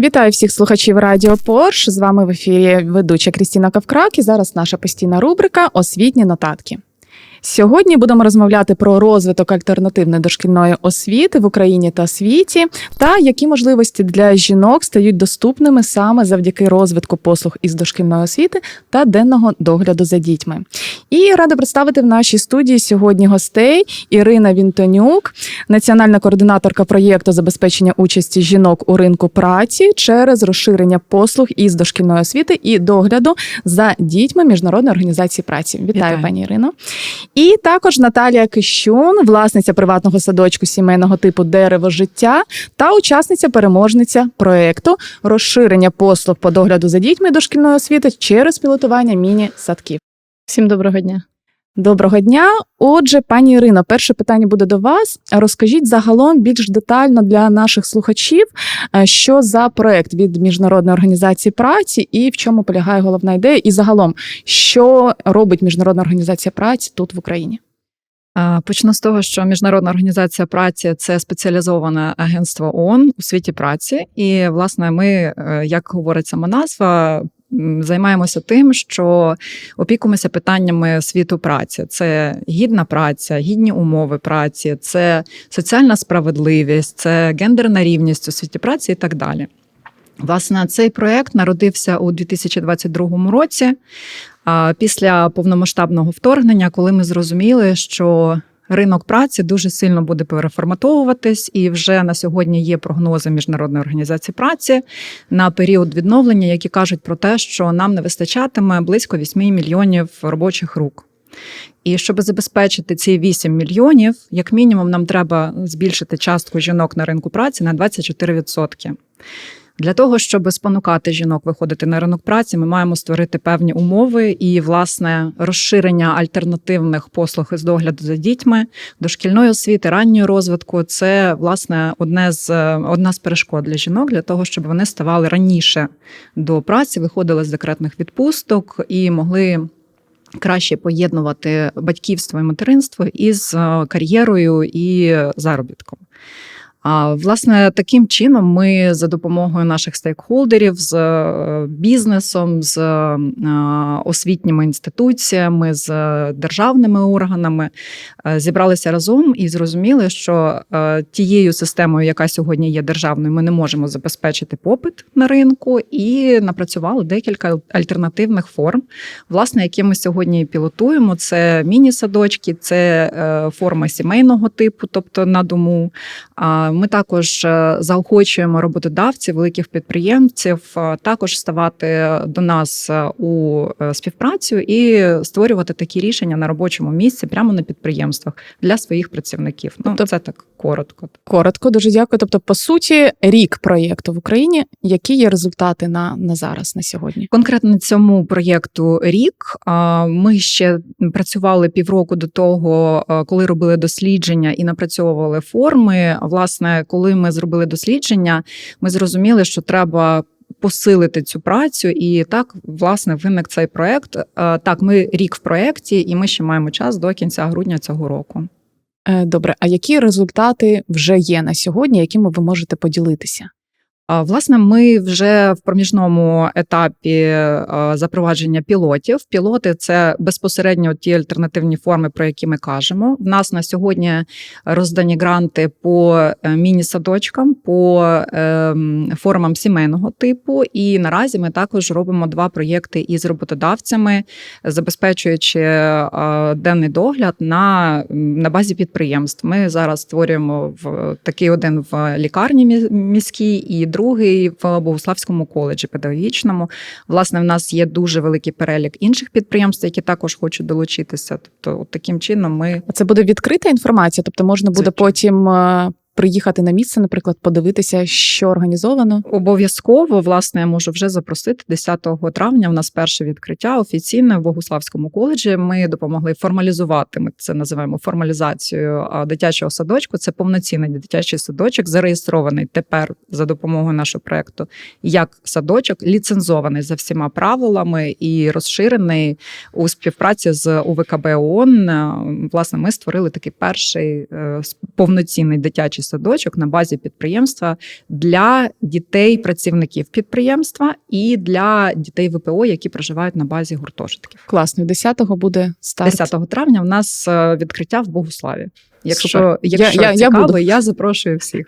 Вітаю всіх слухачів Радіо Порш. З вами в ефірі ведуча Крістіна Кавкрак і зараз наша постійна рубрика Освітні нотатки. Сьогодні будемо розмовляти про розвиток альтернативної дошкільної освіти в Україні та світі, та які можливості для жінок стають доступними саме завдяки розвитку послуг із дошкільної освіти та денного догляду за дітьми. І рада представити в нашій студії сьогодні гостей Ірина Вінтонюк, національна координаторка проєкту забезпечення участі жінок у ринку праці через розширення послуг із дошкільної освіти і догляду за дітьми Міжнародної організації праці. Вітаю, Вітаю. пані Ірино. І також Наталія Кищун, власниця приватного садочку сімейного типу Дерево життя та учасниця переможниця проекту розширення послуг по догляду за дітьми дошкільної освіти через пілотування міні-садків. Всім доброго дня. Доброго дня. Отже, пані Ірино, перше питання буде до вас. Розкажіть загалом більш детально для наших слухачів, е, що за проект від міжнародної організації праці і в чому полягає головна ідея, і загалом, що робить міжнародна організація праці тут в Україні. А, Почну з того, що Міжнародна організація праці це спеціалізоване агентство ООН у світі праці. І, власне, ми, е, як говорить сама назва, займаємося тим, що опікуємося питаннями світу праці. Це гідна праця, гідні умови праці, це соціальна справедливість, це гендерна рівність у світі праці і так далі. Власне, цей проект народився у 2022 році. Після повномасштабного вторгнення, коли ми зрозуміли, що ринок праці дуже сильно буде переформатовуватись, і вже на сьогодні є прогнози Міжнародної організації праці на період відновлення, які кажуть про те, що нам не вистачатиме близько 8 мільйонів робочих рук. І щоб забезпечити ці 8 мільйонів, як мінімум, нам треба збільшити частку жінок на ринку праці на 24%. Для того, щоб спонукати жінок виходити на ринок праці, ми маємо створити певні умови і, власне, розширення альтернативних послуг із догляду за дітьми, дошкільної освіти, ранньої розвитку це власне одне з одна з перешкод для жінок для того, щоб вони ставали раніше до праці, виходили з декретних відпусток і могли. Краще поєднувати батьківство і материнство із е, кар'єрою і заробітком. А власне таким чином ми за допомогою наших стейкхолдерів з е, бізнесом, з е, освітніми інституціями, з державними органами е, зібралися разом і зрозуміли, що тією системою, яка сьогодні є державною, ми не можемо забезпечити попит на ринку, і напрацювали декілька альтернативних форм, власне, які ми сьогодні пілотуємо. Це міні-садочки, це форма сімейного типу, тобто на дому. Ми також е, заохочуємо роботодавців, великих підприємців е, також ставати до нас е, у співпрацю і створювати такі рішення на робочому місці прямо на підприємствах для своїх працівників. Ну Тобто- це так коротко. Коротко, дуже дякую. Тобто, по суті, рік проєкту в Україні. Які є результати на, на зараз, на сьогодні? Конкретно цьому проєкту рік. Ми ще працювали півроку до того, коли робили дослідження і напрацьовували форми. Власне, коли ми зробили дослідження, ми зрозуміли, що треба. Посилити цю працю, і так власне виник цей проект. Так, ми рік в проєкті, і ми ще маємо час до кінця грудня цього року. Е, Добре, а які результати вже є на сьогодні, якими ви можете поділитися? Власне, ми вже в проміжному етапі запровадження пілотів. Пілоти це безпосередньо ті альтернативні форми, про які ми кажемо. В нас на сьогодні роздані гранти по е, міні-садочкам, по ем, формам сімейного типу. І наразі ми також робимо два проєкти із роботодавцями, забезпечуючи денний догляд на, на базі підприємств. Ми зараз створюємо в такий один в лікарні міській і другий в Богославському коледжі педагогічному. Власне, в нас є дуже великий перелік інших підприємств, які також хочуть долучитися. Тобто, от таким чином ми Це буде відкрита інформація, тобто можна буде це... потім е, приїхати на місце, наприклад, подивитися, що організовано. обов'язково власне я можу вже запросити 10 травня. У нас перше відкриття офіційне в Богуславському коледжі. Ми допомогли формалізувати. Ми це називаємо формалізацією дитячого садочку. Це повноцінний дитячий садочок, зареєстрований тепер за допомогою нашого проекту як садочок, ліцензований за всіма правилами і розширений у співпраці з УВКБ ООН. Власне, ми створили такий перший е, повноцінний дитячий садочок на базі підприємства для дітей працівників підприємства і для дітей ВПО, які проживають на базі гуртожитків. Класно. 10-го буде старт. 10 травня У нас е, відкриття в Богуславі. Якщо, Супер. якщо Я- я- я буду. я запрошую всіх.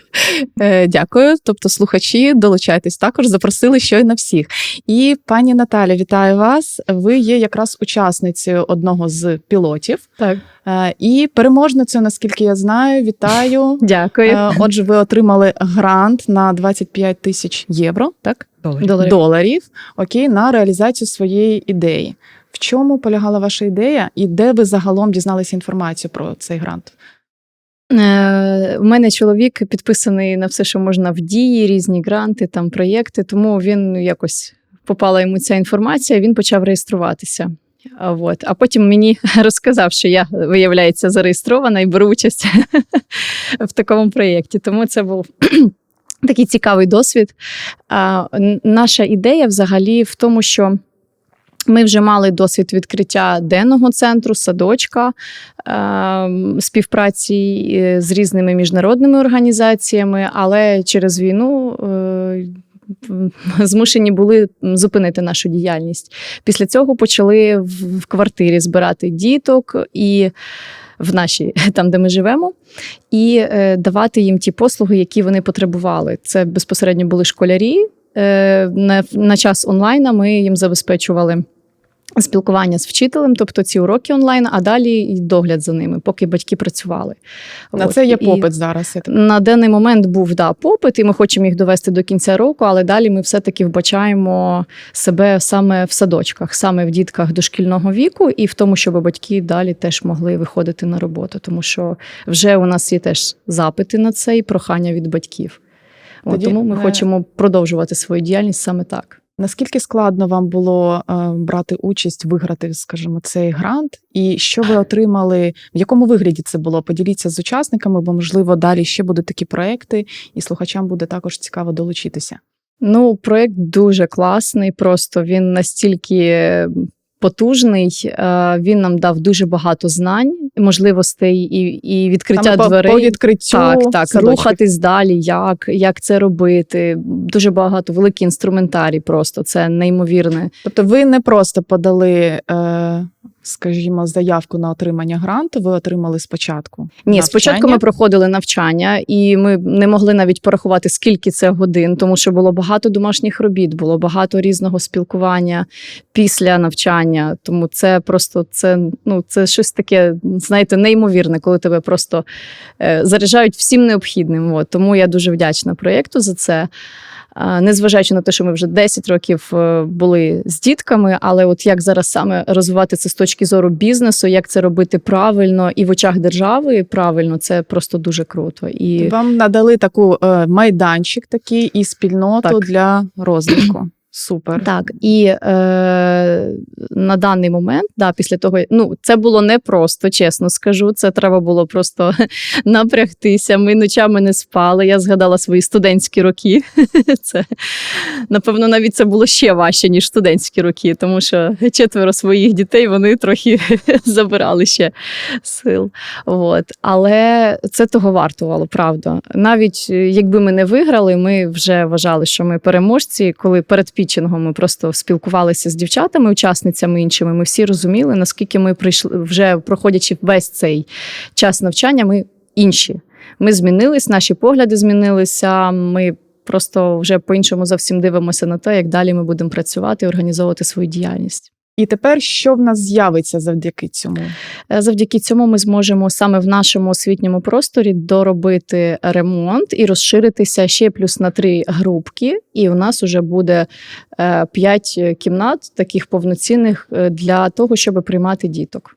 Е, Дякую. Тобто, слухачі, долучайтесь також, запросили щойно всіх. І пані Наталя, вітаю вас. Ви є якраз учасницею одного з пілотів. Так, Е, І переможницею, наскільки я знаю, вітаю. дякую. Е, Отже, ви отримали грант на 25 тисяч євро, так? Доларів. Доларів. доларів окей, на реалізацію своєї ідеї. В чому полягала ваша ідея, і де ви загалом дізналися інформацію про цей грант? Е, У мене чоловік підписаний на все, що можна в дії, різні гранти, там проєкти, тому він якось попала йому ця інформація, він почав реєструватися. От. а потім мені розказав, що я, виявляється, зареєстрована і беру участь в такому проєкті. Тому це був такий цікавий досвід. А, наша ідея взагалі в тому, що ми вже мали досвід відкриття денного центру, садочка, е, співпраці е, з різними міжнародними організаціями, але через війну. е, Змушені були зупинити нашу діяльність. Після цього почали в квартирі збирати діток і в нашій, там, де ми живемо, і давати їм ті послуги, які вони потребували. Це безпосередньо були школярі. Е, на, на час онлайна ми їм забезпечували спілкування з вчителем, тобто ці уроки онлайн, а далі і догляд за ними, поки батьки працювали. На От. це є І попит зараз. На даний момент був да, попит, і ми хочемо їх довести до кінця року, але далі ми все-таки вбачаємо себе саме в садочках, саме в дітках дошкільного віку, і в тому, щоб батьки далі теж могли виходити на роботу, тому що вже у нас є теж запити на це і прохання від батьків. Тоді, тому ми е, хочемо продовжувати свою діяльність саме так. Наскільки складно вам було е, брати участь, виграти, скажімо, цей грант? І що ви отримали? В якому вигляді це було? Поділіться з учасниками, бо можливо далі ще будуть такі проекти, і слухачам буде також цікаво долучитися. Ну, проєкт дуже класний, просто він настільки потужний. е, Він нам дав дуже багато знань, можливостей і, і відкриття Саме дверей. по відкриттю Так, так, рухатись далі, як, як це робити. Дуже багато великий інструментарій, просто це неймовірне. Тобто, ви не просто подали, е, скажімо, заявку на отримання гранту, ви отримали спочатку. Ні, навчання. спочатку ми проходили навчання, і ми не могли навіть порахувати, скільки це годин, тому що було багато домашніх робіт, було багато різного спілкування після навчання. Тому це просто це, ну, це щось таке, знаєте, неймовірне, коли тебе просто е, заряджають всім необхідним. От. Тому я дуже вдячна проєкту за це. Незважаючи на те, що ми вже 10 років е, були з дітками, але от як зараз саме розвивати це з точки зору бізнесу, як це робити правильно і в очах держави правильно, це просто дуже круто. І Вам надали таку е, майданчик такий і спільноту Так. для розвитку. Супер. так, і е, на даний момент, да, після того, ну це було непросто, чесно скажу. Це треба було просто напрягтися. Ми ночами не спали. Я згадала свої студентські роки. Це напевно навіть це було ще важче, ніж студентські роки, тому що четверо своїх дітей вони трохи забирали ще сил. От. Але це того вартувало, правда. Навіть якби ми не виграли, ми вже вважали, що ми переможці. Коли перед пітчингом ми просто спілкувалися з дівчатами, учасницями іншими, ми всі розуміли, наскільки ми прийшли вже проходячи весь цей час навчання, ми інші. Ми змінились, наші погляди змінилися. Ми просто вже по-іншому зовсім дивимося на те, як далі ми будемо працювати і організовувати свою діяльність. І тепер що в нас з'явиться завдяки цьому? Е, Завдяки цьому ми зможемо саме в нашому освітньому просторі доробити ремонт і розширитися ще плюс на три групки. І у нас вже буде е, п'ять кімнат, таких повноцінних е, для того, щоб приймати діток.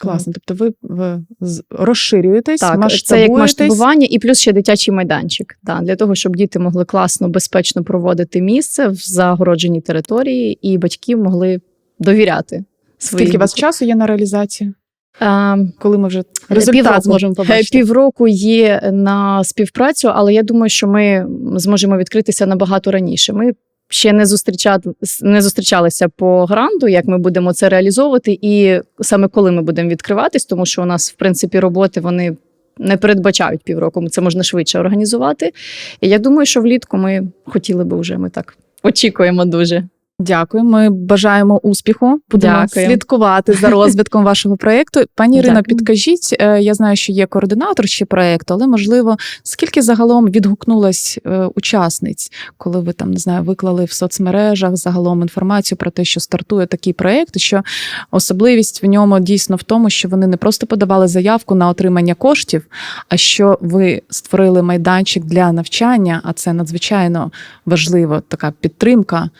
Класно. Тобто ви, ви розширюєтесь, Так, це як масштабування, і плюс ще дитячий майданчик. Да, для того, щоб діти могли класно, безпечно проводити місце в загородженій території, і батьки могли довіряти. Скільки у вас часу є на реалізацію? А, Коли ми вже результат Півроку. зможемо побачити? Е, Півроку є на співпрацю, але я думаю, що ми зможемо відкритися набагато раніше. Ми ще не зустрічали, не зустрічалися по гранду, як ми будемо це реалізовувати, і саме коли ми будемо відкриватись, тому що у нас, в принципі, роботи вони не передбачають півроку. Це можна швидше організувати. І я думаю, що влітку ми хотіли би вже ми так очікуємо дуже. Дякую. Ми бажаємо успіху. Будемо Дякую. слідкувати за розвитком вашого проєкту. Пані Дякую. підкажіть, е, я знаю, що є координатор ще проєкту, але можливо, скільки загалом відгукнулось е, учасниць, коли ви там не знаю, виклали в соцмережах загалом інформацію про те, що стартує такий проєкт, що особливість в ньому дійсно в тому, що вони не просто подавали заявку на отримання коштів, а що ви створили майданчик для навчання, а це надзвичайно важливо, така підтримка.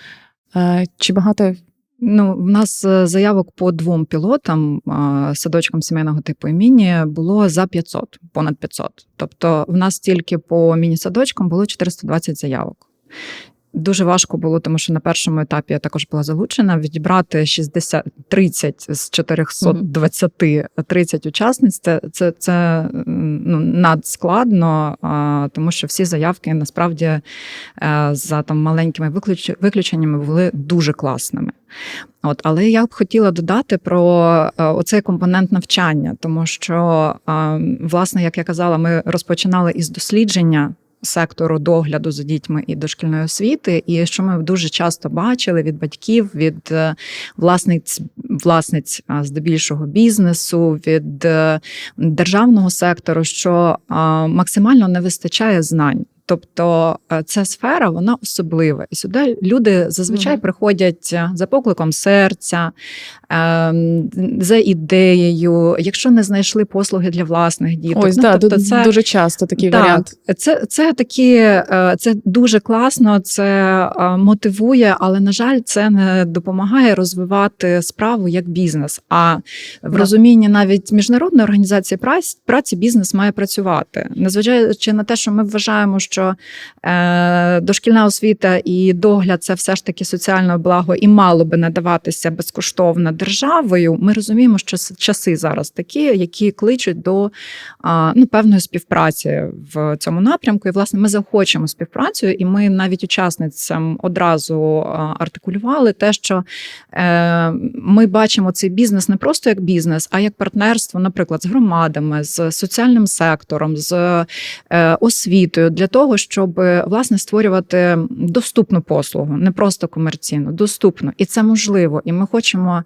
Е, Чи багато Ну, в нас е, заявок по двом пілотам, садочкам сімейного типу і міні, було за 500, понад 500. Тобто, в нас тільки по міні-садочкам було 420 заявок. Дуже важко було, тому що на першому етапі я також була залучена відібрати 60, 30 з 420 30 учасниць. Це, це, це ну, надскладно, тому що всі заявки насправді е, за там маленькими виключ- виключеннями були дуже класними. От, але я б хотіла додати про е, оцей компонент навчання, тому що, власне, як я казала, ми розпочинали із дослідження. Сектору догляду за дітьми і дошкільної освіти, і що ми дуже часто бачили від батьків, від е, власниць, власниць здебільшого бізнесу, від е, державного сектору, що максимально не вистачає знань. Тобто е, ця сфера вона особлива, і сюди люди зазвичай Мгм. приходять е, за покликом серця, ем, за ідеєю. Якщо не знайшли послуги для власних діток, ось ну, да, тобто це дуже часто такий так, варіант. Це, це такі, е, це дуже класно, це мотивує, але на жаль, це не допомагає розвивати справу як бізнес. А в Да. розумінні навіть міжнародної організації праці бізнес має працювати, незважаючи на те, що ми вважаємо, що е, дошкільна освіта і догляд це все ж таки соціальне благо і мало би надаватися безкоштовно державою. Ми розуміємо, що часи зараз такі, які кличуть до а, ну, певної співпраці в цьому напрямку. І власне ми захочемо співпрацю, і ми навіть учасницям одразу артикулювали те, що е, ми бачимо цей бізнес не просто як бізнес, а як партнерство, наприклад, з громадами, з соціальним сектором, з е, освітою для того, щоб власне створювати доступну послугу, не просто комерційну, доступну, і це можливо. І ми хочемо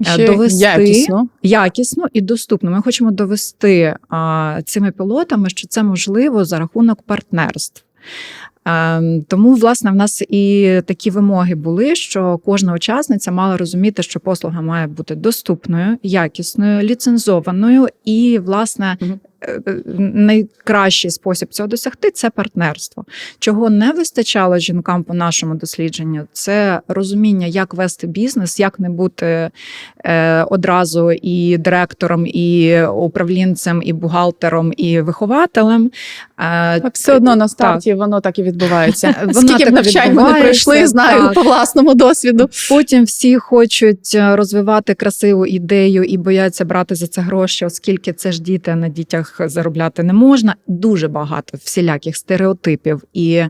е, Ще довести якісно. якісно і доступно. Ми хочемо довести а, цими пілотами, що це можливо за рахунок партнерств. Ем, Тому, власне, в нас і такі вимоги були, що кожна учасниця мала розуміти, що послуга має бути доступною, якісною, ліцензованою, і, власне, е, е, найкращий спосіб цього досягти це партнерство. Чого не вистачало жінкам по нашому дослідженню, це розуміння, як вести бізнес, як не бути е, одразу і директором, і управлінцем, і бухгалтером, і вихователем. Е, Так, все одно на старті воно так і відбувається. Воно Скільки б так навчань вони відбувається, пройшли, знаю так. по власному досвіду. Потім всі хочуть е, розвивати красиву ідею і бояться брати за це гроші, оскільки це ж діти, на дітях заробляти не можна. Дуже багато всіляких стереотипів і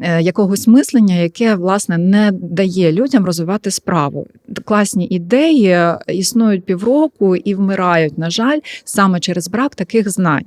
якогось мислення, яке власне не дає людям розвивати справу. Класні ідеї е, існують півроку і вмирають, на жаль, саме через брак таких знань.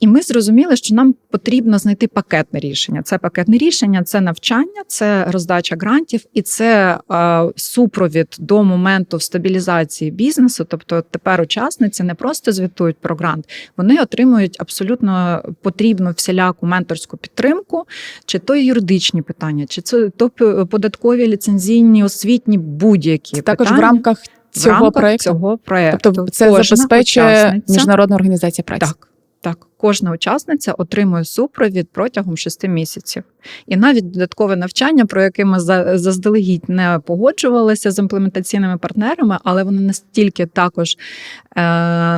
І ми зрозуміли, що нам потрібно знайти пакетне рішення. Це пакетне рішення, це навчання, це роздача грантів і це е, супровід до моменту стабілізації бізнесу. Тобто тепер учасниці не просто звітують про грант, вони отримують абсолютно потрібну всіляку менторську підтримку, чи то юридичні питання, чи це то податкові, ліцензійні, освітні, будь-які Це також питання в рамках цього проекту. Цього проекту. Тобто це Кожна забезпечує учасниця- міжнародна організація праці. так, так. Кожна учасниця отримує супровід протягом шести місяців. І навіть додаткове навчання, про яке ми за- заздалегідь не погоджувалися з імплементаційними партнерами, але вони настільки також е,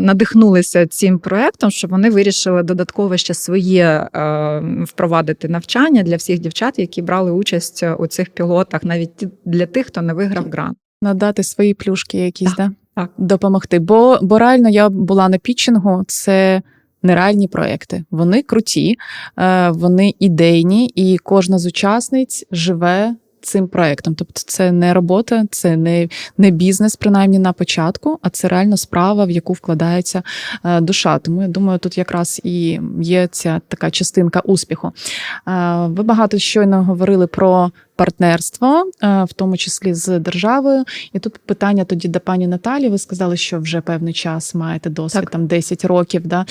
надихнулися цим проектом, що вони вирішили додатково ще своє е, впровадити навчання для всіх дівчат, які брали участь у цих пілотах, навіть для тих, хто не виграв грант. Надати свої плюшки якісь, Так, да? так. допомогти. Бо, бо реально я була на пітчингу, це нереальні проекти. Вони круті, е, вони ідейні, і кожна з учасниць живе цим проектом. Тобто, це не робота, це не, не бізнес, принаймні на початку, а це реально справа, в яку вкладається е, душа. Тому я думаю, тут якраз і є ця така частинка успіху. Е, Ви багато щойно говорили про партнерство, е, в тому числі з державою. І тут питання тоді до пані Наталі. Ви сказали, що вже певний час маєте досвід Так. там 10 років да,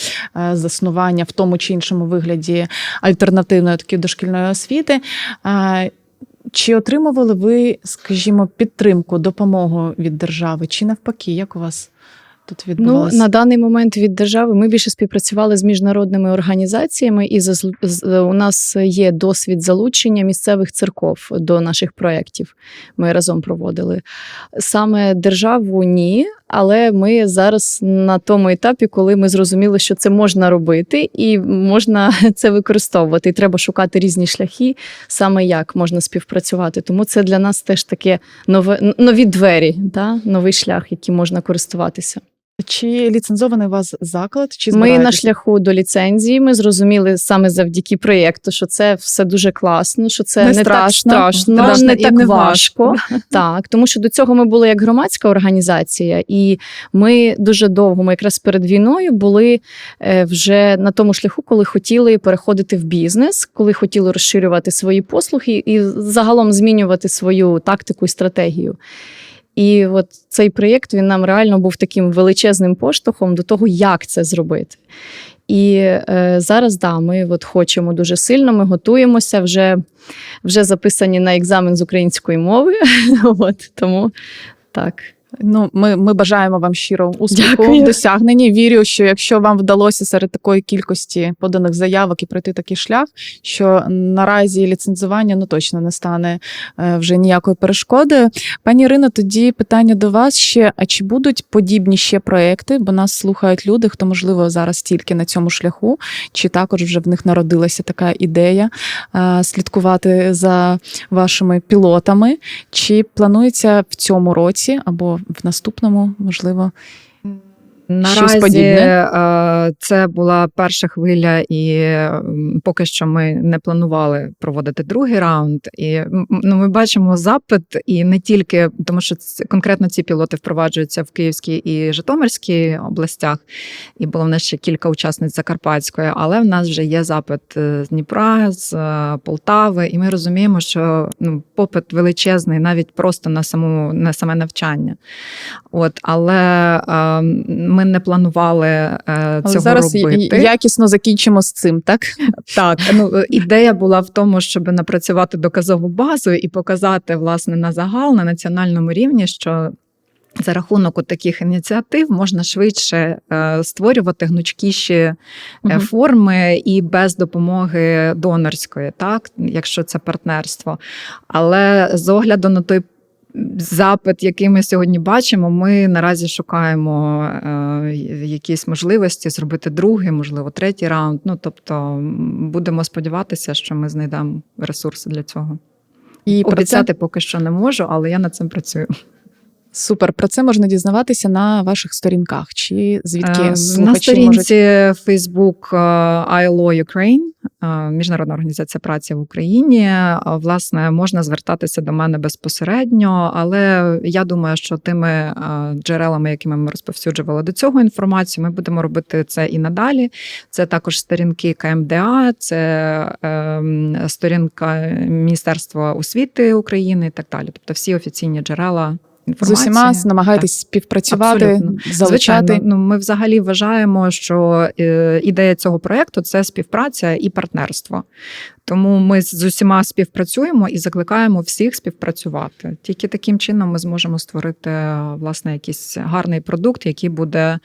заснування в тому чи іншому вигляді альтернативної такої дошкільної освіти. Чи отримували ви, скажімо, підтримку, допомогу від держави, чи навпаки, як у вас тут Ну, на даний момент від держави ми більше співпрацювали з міжнародними організаціями, і з- у нас є досвід залучення місцевих церков до наших проєктів. Ми разом проводили. Саме державу ні, але ми зараз на тому етапі, коли ми зрозуміли, що це можна робити і можна це використовувати. І треба шукати різні шляхи, саме як можна співпрацювати. Тому це для нас теж таке нове нові двері, да? новий шлях, яким можна користуватися. Чи ліцензований у вас заклад? Чи Ми на шляху до ліцензії. Ми зрозуміли саме завдяки проєкту, що це все дуже класно, що це Не не, страшно. так страшно, Страшно не так не важко. Так, тому що до цього ми були як громадська організація, і ми дуже довго, ми якраз перед війною були е, вже на тому шляху, коли хотіли переходити в бізнес, коли хотіли розширювати свої послуги і загалом змінювати свою тактику і стратегію. І от цей проєкт він нам реально був таким величезним поштовхом до того, як це зробити. І е, зараз да, ми от хочемо дуже сильно, ми готуємося, вже, вже записані на екзамен з української мови. от, тому так. Ну, ми, ми бажаємо вам щиро успіху Дякую. в досягненні. Вірю, що якщо вам вдалося серед такої кількості поданих заявок і пройти такий шлях, що наразі ліцензування ну точно не стане е, вже ніякою перешкодою. Пані Ірино, тоді питання до вас ще: а чи будуть подібні ще проекти? Бо нас слухають люди, хто можливо зараз тільки на цьому шляху, чи також вже в них народилася така ідея е, слідкувати за вашими пілотами? Чи планується в цьому році або в наступному, можливо, Наразі подібне? е, це була перша хвиля, і поки що ми не планували проводити другий раунд. І ну, ми бачимо запит, і не тільки тому, що конкретно ці пілоти впроваджуються в Київській і Житомирській областях, і було в нас ще кілька учасниць Закарпатської, але в нас вже є запит е, з Дніпра, з е, Полтави, і ми розуміємо, що ну, попит величезний навіть просто на саму на саме навчання. От, але е, ми не планували е, Але цього зараз робити. якісно закінчимо з цим, так? Так, ну е, ідея була в тому, щоб напрацювати доказову базу і показати власне на загал на національному рівні, що. За рахунок от таких ініціатив можна швидше е, створювати гнучкіші е, форми і без допомоги донорської, так, якщо це партнерство. Але з огляду на той запит, який ми сьогодні бачимо, ми наразі шукаємо е, якісь можливості зробити другий, можливо, третій раунд. Ну тобто будемо сподіватися, що ми знайдемо ресурси для цього. І про це Обіцяти поки що не можу, але я над цим працюю. супер. Про це можна дізнаватися на ваших сторінках. Чи звідки Е, на сторінці можуть Facebook е, ILO Ukraine, Міжнародна організація праці в Україні. е, Власне, можна звертатися до мене безпосередньо, але я думаю, що тими е, джерелами, якими ми розповсюджували до цього інформацію, ми будемо робити це і надалі. Це також сторінки КМДА, це е, сторінка Міністерства освіти України і так далі. Тобто всі офіційні джерела. З усіма намагаєтесь співпрацювати, Абсолютно. залучати? Звичайно, ну ми взагалі вважаємо, що е, ідея цього проекту це співпраця і партнерство. Тому ми з усіма співпрацюємо і закликаємо всіх співпрацювати. Тільки таким чином ми зможемо створити е, власне якийсь гарний продукт, який буде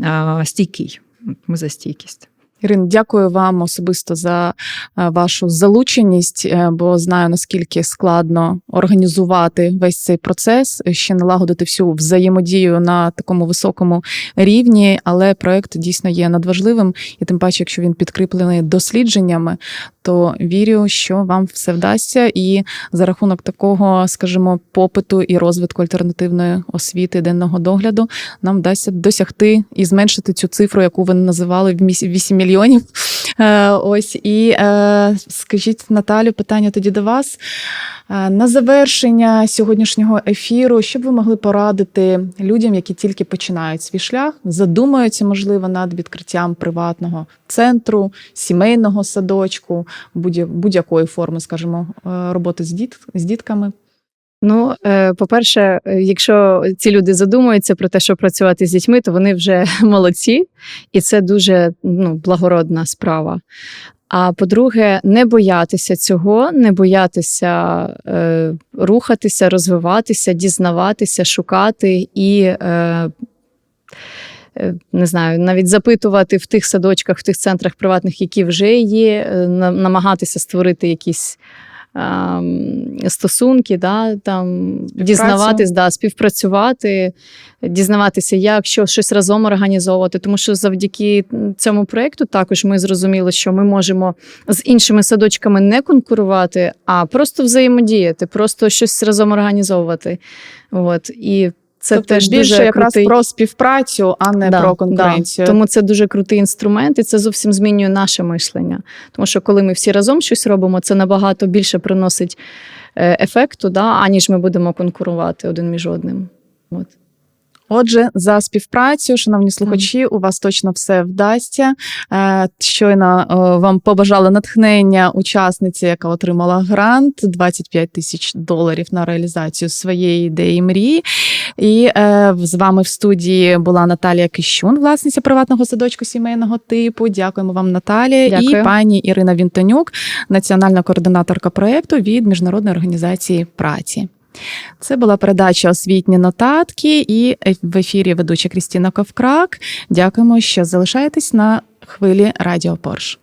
е, стійкий. Ми за стійкість. Ірин, дякую вам особисто за е, вашу залученість, е, бо знаю наскільки складно організувати весь цей процес, е, ще налагодити всю взаємодію на такому високому рівні. Але проект дійсно є надважливим, і тим паче, якщо він підкріплений дослідженнями, то вірю, що вам все вдасться, і за рахунок такого, скажімо, попиту і розвитку альтернативної освіти денного догляду нам вдасться досягти і зменшити цю цифру, яку ви називали в міс- 8 мільйонів Е, ось і е, скажіть, Наталю, питання тоді до вас. Е, на завершення сьогоднішнього ефіру, що б ви могли порадити людям, які тільки починають свій шлях, задумаються, можливо, над відкриттям приватного центру, сімейного садочку, будь- будь-якої форми, скажімо, роботи з дітками? Ну, е, по-перше, е, якщо ці люди задумуються про те, щоб працювати з дітьми, то вони вже молодці, і це дуже ну, благородна справа. А по-друге, не боятися цього, не боятися е, рухатися, розвиватися, дізнаватися, шукати і. Е, е, Не знаю, навіть запитувати в тих садочках, в тих центрах приватних, які вже є, намагатися створити якісь стосунки, да, там, дізнаватись, да, співпрацювати, дізнаватися, як що щось разом організовувати. Тому що завдяки цьому проєкту також ми зрозуміли, що ми можемо з іншими садочками не конкурувати, а просто взаємодіяти, просто щось разом організовувати. От. І це тобто теж більше дуже якраз крутий... про співпрацю, а не Да, про конкуренцію. Да. Тому це дуже крутий інструмент, і це зовсім змінює наше мишлення. Тому що коли ми всі разом щось робимо, це набагато більше приносить е, ефекту, да, аніж ми будемо конкурувати один між одним. От. Отже, за співпрацю, шановні слухачі, у вас точно все вдасться. Е, Щойно е, вам побажали натхнення учасниці, яка отримала грант 25 тисяч доларів на реалізацію своєї ідеї мрії. І е, з вами в студії була Наталія Кищун, власниця приватного садочку сімейного типу. Дякуємо вам, Наталія, Дякую. і пані Ірина Вінтонюк, національна координаторка проєкту від міжнародної організації праці. Це була передача освітні нотатки і в ефірі ведуча Крістіна Ковкрак. Дякуємо, що залишаєтесь на хвилі Радіо Порш.